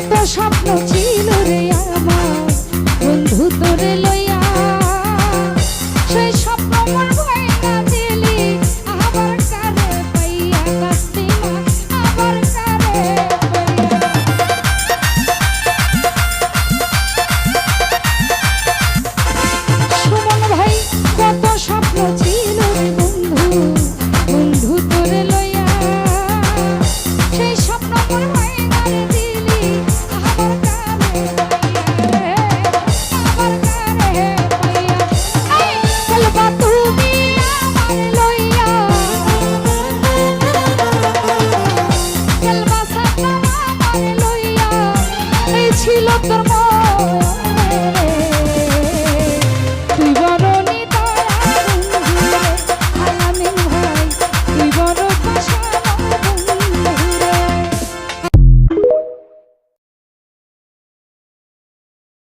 কত স্বপ্ন ছিল রে আমার। বন্ধু তোরে লই ছিল তোর মন।